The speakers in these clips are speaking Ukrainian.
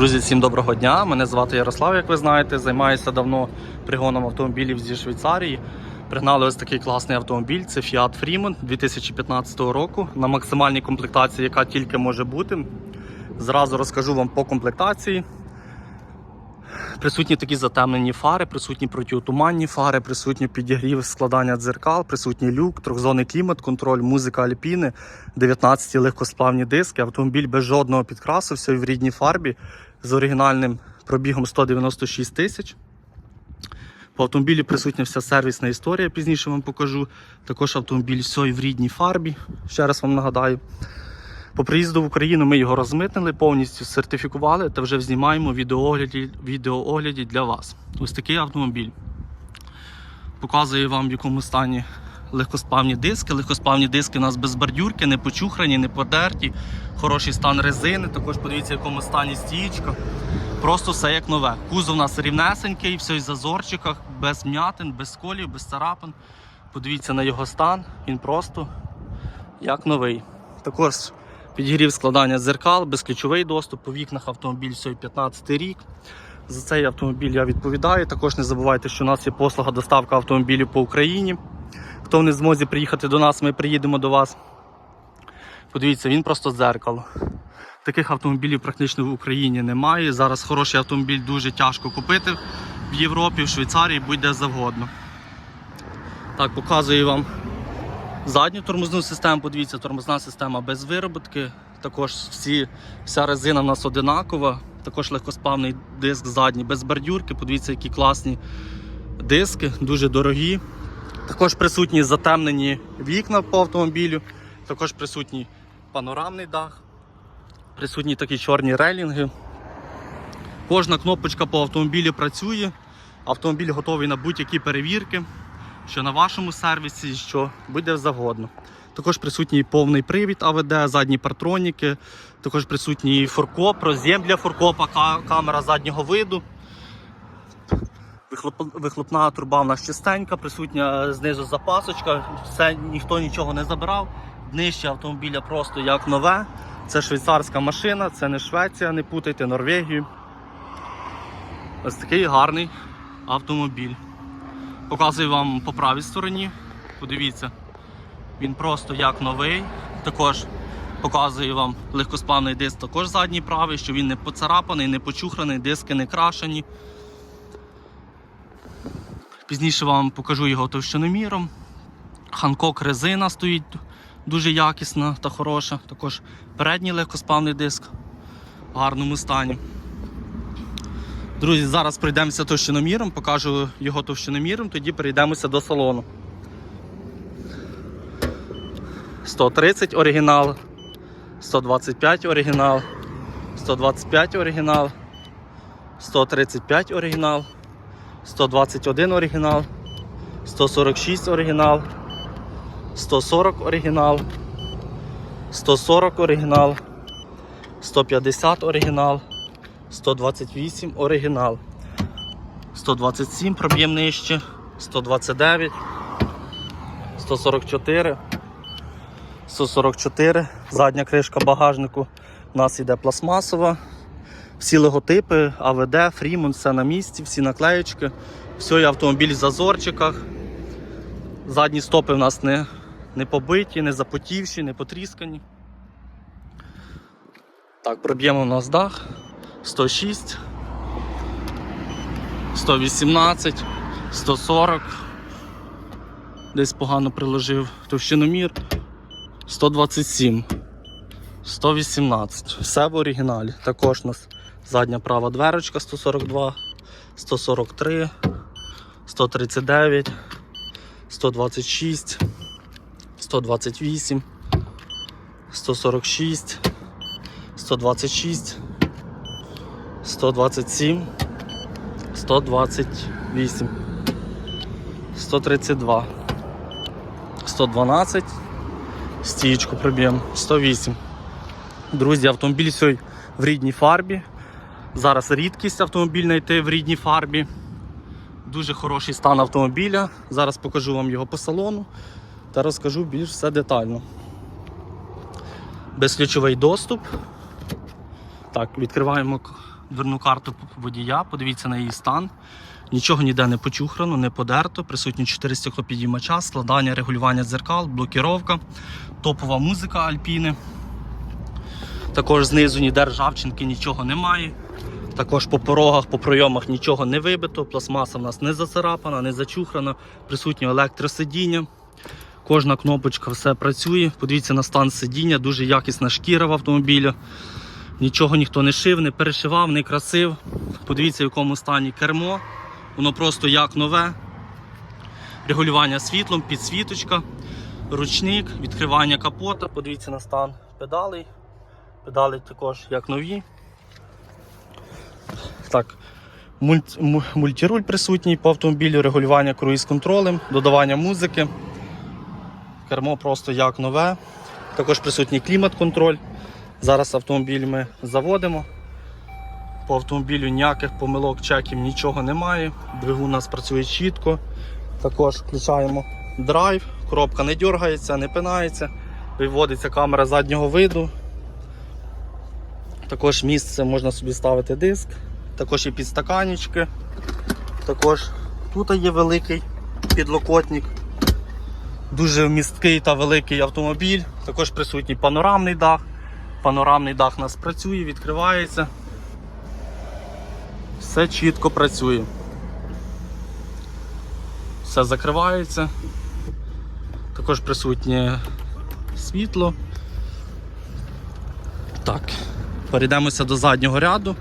Друзі, всім доброго дня. Мене звати Ярослав, як ви знаєте. Займаюся давно пригоном автомобілів зі Швейцарії. Пригнали ось такий класний автомобіль. Це Fiat Fremont 2015 року на максимальній комплектації, яка тільки може бути. Зразу розкажу вам по комплектації. Присутні такі затемнені фари, присутні протиотуманні фари, присутні підігрів складання дзеркал, присутній люк, трьохзонний клімат, контроль, музика Альпіни, 19 легкосплавні диски, автомобіль без жодного підкрасу, все в рідній фарбі з оригінальним пробігом 196 тисяч. По автомобілі присутня вся сервісна історія, пізніше вам покажу. Також автомобіль все в рідній фарбі, ще раз вам нагадаю. По приїзду в Україну ми його розмитнили, повністю сертифікували та вже знімаємо відеоогляді, відеоогляді для вас. Ось такий автомобіль. Показую вам, в якому стані легкосплавні диски. Легкосплавні диски у нас без бордюрки, не почухрані, не подерті. Хороший стан резини. Також подивіться, в якому стані стієчка. Просто все як нове. Кузов у нас рівнесенький, все в зазорчиках, без м'ятин, без сколів, без царапин. Подивіться на його стан, він просто як новий. Також підігрів складання дзеркал, безключовий доступ, по вікнах автомобіль все 15 рік. За цей автомобіль я відповідаю. Також не забувайте, що у нас є послуга доставка автомобілів по Україні. Хто не змозі приїхати до нас, ми приїдемо до вас. Подивіться, він просто дзеркало. Таких автомобілів практично в Україні немає. Зараз хороший автомобіль дуже тяжко купити в Європі, в Швейцарії, будь-де завгодно. Так, показую вам задню тормозну систему. Подивіться, тормозна система без вироботки. Також всі, вся резина в нас одинакова. Також легкосплавний диск задній без бордюрки. Подивіться, які класні диски, дуже дорогі. Також присутні затемнені вікна по автомобілю, також присутній панорамний дах, присутні такі чорні рейлінги. Кожна кнопочка по автомобілю працює. Автомобіль готовий на будь-які перевірки, що на вашому сервісі, що буде завгодно. Також присутній повний привід АВД, задні партроніки, також присутній форкоп, роз'єм для форкопа, камера заднього виду. Вихлоп- Вихлопна труба в нас чистенька, присутня знизу запасочка, все ніхто нічого не забирав. Днище автомобіля просто як нове. Це швейцарська машина, це не Швеція, не путайте Норвегію. Ось такий гарний автомобіль. Показую вам по правій стороні. Подивіться, він просто як новий. Також показую вам легкосплавний диск, також задній правий, що він не поцарапаний, не почухраний, диски не крашені. Пізніше вам покажу його товщиноміром. Ханкок резина стоїть дуже якісна та хороша. Також передній легкосплавний диск в гарному стані. Друзі, зараз пройдемося товщиноміром, покажу його товщиноміром, тоді перейдемося до салону. 130 оригінал, 125 оригінал, 125 оригінал, 135 оригінал. 121 оригінал, 146 оригінал, 140 оригінал, 140 оригінал, 150 оригінал, 128 оригінал, 127 проб'єм нижче, 129, 144, 144, задня кришка багажнику у нас йде пластмасова. Всі логотипи, АВД, Фрімон, все на місці, всі наклеєчки. Все, і автомобіль в зазорчиках. Задні стопи в нас не, не побиті, не запотівші, не потріскані. Так, проб'ємо у нас дах. 106, 118, 140. Десь погано приложив товщиномір. 127. 118. Все в оригіналі. Також у нас задня права дверочка 142, 143, 139, 126, 128, 146, 126, 127, 128, 132, 112, стієчку приб'ємо, 108. Друзі, автомобіль сьогодні в рідній фарбі. Зараз рідкість автомобіль знайти в рідній фарбі. Дуже хороший стан автомобіля. Зараз покажу вам його по салону та розкажу більш все детально. Безключовий доступ. Так, відкриваємо дверну карту водія, подивіться на її стан. Нічого ніде не почухрано, не подерто. Присутні 4 стеклопідіймача, складання, регулювання дзеркал, блокіровка, топова музика Альпіни. Також знизу ніде ржавчинки нічого немає. Також по порогах, по пройомах нічого не вибито. Пластмаса в нас не зацарапана, не зачухрана. Присутнє електросидіння. Кожна кнопочка все працює. Подивіться на стан сидіння, дуже якісна шкіра в автомобілі. Нічого ніхто не шив, не перешивав, не красив. Подивіться, в якому стані кермо. Воно просто як нове. Регулювання світлом, підсвіточка, ручник, відкривання капота. Подивіться на стан педалей. Педалі також як нові. Так, мульт, мультируль присутній по автомобілю, регулювання круїз-контролем, додавання музики. Кермо просто як нове. Також присутній клімат-контроль. Зараз автомобіль ми заводимо. По автомобілю ніяких помилок, чеків нічого немає. Двигун у нас працює чітко. Також включаємо драйв, коробка не дергається, не пинається, виводиться камера заднього виду. Також місце можна собі ставити диск, також є підстаканічки. Також тут є великий підлокотник. Дуже місткий та великий автомобіль. Також присутній панорамний дах. Панорамний дах у нас працює, відкривається. Все чітко працює. Все закривається. Також присутнє світло. Так, перейдемося до заднього ряду.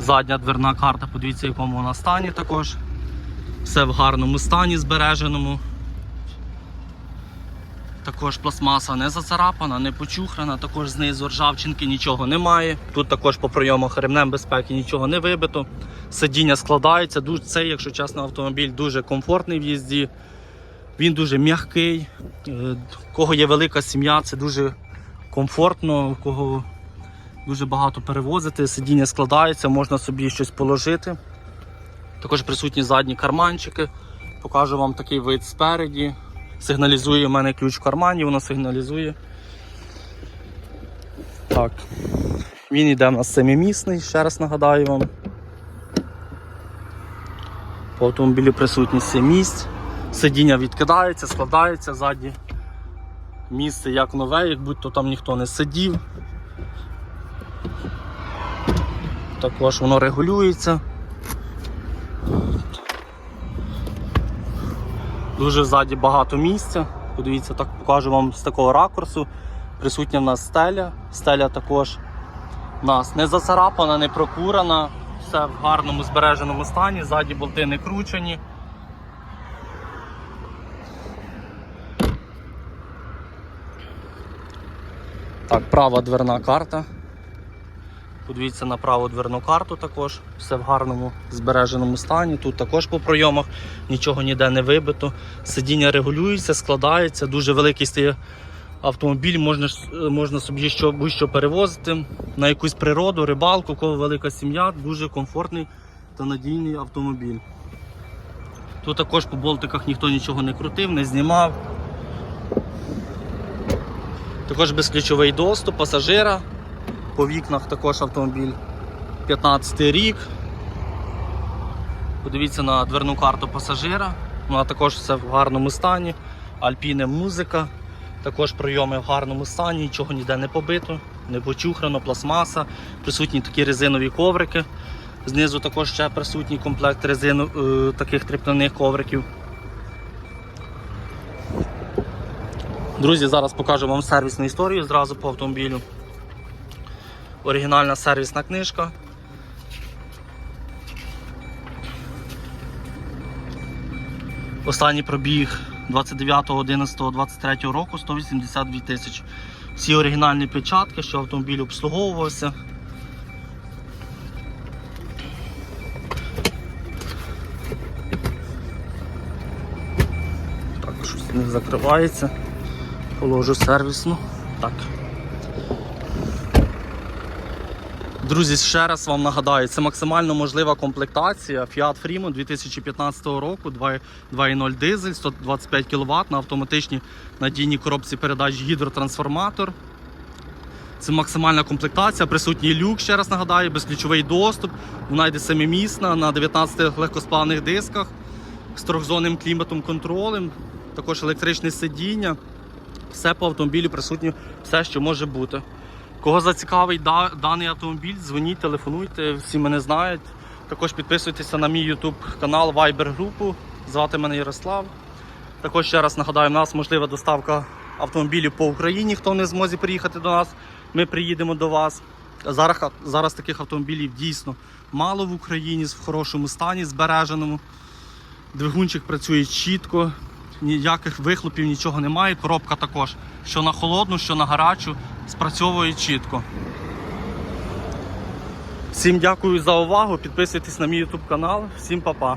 Задня дверна карта, подивіться, в якому вона стані також. Все в гарному стані збереженому. Також пластмаса не зацарапана, не почухрана, також знизу ржавчинки нічого немає. Тут також по прийомах ремнем безпеки нічого не вибито. Сидіння складається. Цей, якщо чесно, автомобіль дуже комфортний в їзді. Він дуже м'який. Е, У кого є велика сім'я, це дуже комфортно, кого дуже багато перевозити, сидіння складається, можна собі щось положити. Також присутні задні карманчики. Покажу вам такий вид спереді. Сигналізує у мене ключ в кармані, воно сигналізує. Так. Він йде у нас семимісний, ще раз нагадаю вам. По автомобілю присутні 7 місць. Сидіння відкидається, складається ззаді. Місце як нове, як будь-то там ніхто не сидів. Також воно регулюється. Дуже ззаді багато місця. Подивіться, так покажу вам з такого ракурсу. Присутня в нас стеля. Стеля також у нас не зацарапана, не прокурена. Все в гарному збереженому стані, ззаді болти не кручені. Так, права дверна карта. Подивіться на праву дверну карту також. Все в гарному збереженому стані. Тут також по пройомах нічого ніде не вибито. Сидіння регулюється, складається, дуже великий стає автомобіль, можна, можна собі що, будь-що перевозити на якусь природу, рибалку, кого велика сім'я, дуже комфортний та надійний автомобіль. Тут також по болтиках ніхто нічого не крутив, не знімав. Також безключовий доступ пасажира. По вікнах також автомобіль 15 рік. Подивіться на дверну карту пасажира. Вона також все в гарному стані. Альпіне музика. Також прийоми в гарному стані, нічого ніде не побито, не почухрано, пластмаса. Присутні такі резинові коврики. Знизу також ще присутній комплект резину, е, таких тріпляних ковриків. Друзі, зараз покажу вам сервісну історію зразу по автомобілю. Оригінальна сервісна книжка. Останній пробіг 29.11.23 року 182 тисячі. Всі оригінальні печатки, що автомобіль обслуговувався. Так, щось не закривається. Положу сервісну. Так. Друзі, ще раз вам нагадаю, це максимально можлива комплектація Fiat Freemo 2015 року, 2.0 дизель, 125 кВт на автоматичній надійній коробці передач гідротрансформатор. Це максимальна комплектація, присутній люк, ще раз нагадаю, безключовий доступ. Вона йде семимісна на 19 легкосплавних дисках з трьохзонним кліматом контролем, також електричне сидіння. Все по автомобілю присутнє, все, що може бути. Кого зацікавить да- даний автомобіль, дзвоніть, телефонуйте, всі мене знають. Також підписуйтеся на мій YouTube канал Viber групу. Звати мене Ярослав. Також ще раз нагадаю, у нас можлива доставка автомобілів по Україні. Хто не зможе приїхати до нас, ми приїдемо до вас. Зараз, зараз таких автомобілів дійсно мало в Україні в хорошому стані, збереженому. Двигунчик працює чітко, ніяких вихлопів, нічого немає. Коробка також, що на холодну, що на гарячу, спрацьовує чітко. Всім дякую за увагу. Підписуйтесь на мій YouTube канал. Всім па-па.